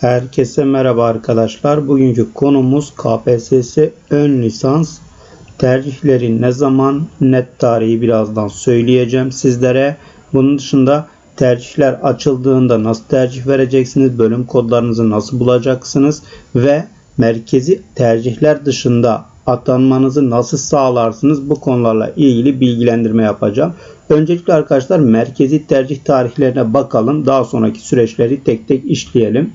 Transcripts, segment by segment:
Herkese merhaba arkadaşlar. Bugünkü konumuz KPSS ön lisans tercihleri ne zaman net tarihi birazdan söyleyeceğim sizlere. Bunun dışında tercihler açıldığında nasıl tercih vereceksiniz, bölüm kodlarınızı nasıl bulacaksınız ve merkezi tercihler dışında atanmanızı nasıl sağlarsınız bu konularla ilgili bilgilendirme yapacağım. Öncelikle arkadaşlar merkezi tercih tarihlerine bakalım. Daha sonraki süreçleri tek tek işleyelim.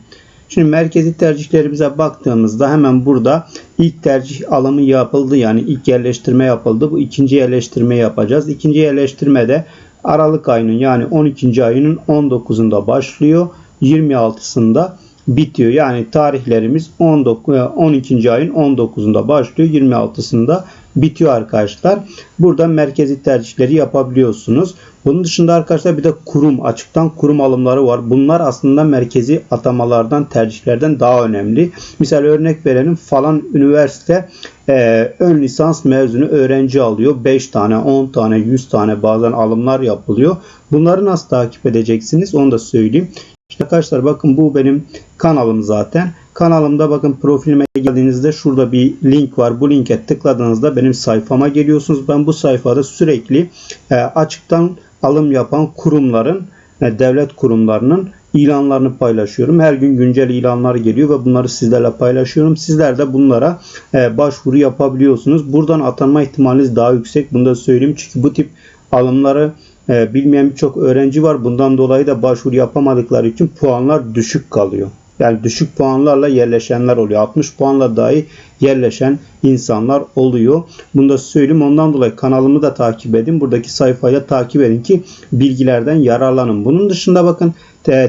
Şimdi merkezi tercihlerimize baktığımızda hemen burada ilk tercih alımı yapıldı. Yani ilk yerleştirme yapıldı. Bu ikinci yerleştirme yapacağız. İkinci yerleştirmede Aralık ayının yani 12. ayının 19'unda başlıyor. 26'sında bitiyor. Yani tarihlerimiz 19, 12. ayın 19'unda başlıyor. 26'sında bitiyor arkadaşlar. Burada merkezi tercihleri yapabiliyorsunuz. Bunun dışında arkadaşlar bir de kurum açıktan kurum alımları var. Bunlar aslında merkezi atamalardan tercihlerden daha önemli. Misal örnek verelim falan üniversite e, ön lisans mezunu öğrenci alıyor. 5 tane 10 tane 100 tane bazen alımlar yapılıyor. Bunları nasıl takip edeceksiniz onu da söyleyeyim. İşte arkadaşlar bakın bu benim kanalım zaten. Kanalımda bakın profilime geldiğinizde şurada bir link var. Bu linke tıkladığınızda benim sayfama geliyorsunuz. Ben bu sayfada sürekli e, açıktan alım yapan kurumların, e, devlet kurumlarının ilanlarını paylaşıyorum. Her gün güncel ilanlar geliyor ve bunları sizlerle paylaşıyorum. Sizler de bunlara e, başvuru yapabiliyorsunuz. Buradan atanma ihtimaliniz daha yüksek. Bunu da söyleyeyim. Çünkü bu tip alımları e, bilmeyen birçok öğrenci var. Bundan dolayı da başvuru yapamadıkları için puanlar düşük kalıyor. Yani düşük puanlarla yerleşenler oluyor. 60 puanla dahi yerleşen insanlar oluyor. Bunu da söyleyeyim. Ondan dolayı kanalımı da takip edin. Buradaki sayfayı da takip edin ki bilgilerden yararlanın. Bunun dışında bakın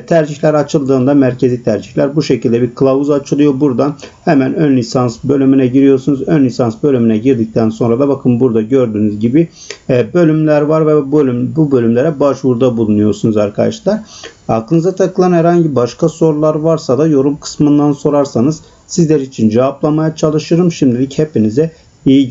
tercihler açıldığında merkezi tercihler bu şekilde bir kılavuz açılıyor. Buradan hemen ön lisans bölümüne giriyorsunuz. Ön lisans bölümüne girdikten sonra da bakın burada gördüğünüz gibi bölümler var ve bölüm bu bölümlere başvuruda bulunuyorsunuz arkadaşlar. Aklınıza takılan herhangi başka sorular varsa da yorum kısmından sorarsanız sizler için cevaplamaya çalışırım. Şimdilik hepinize iyi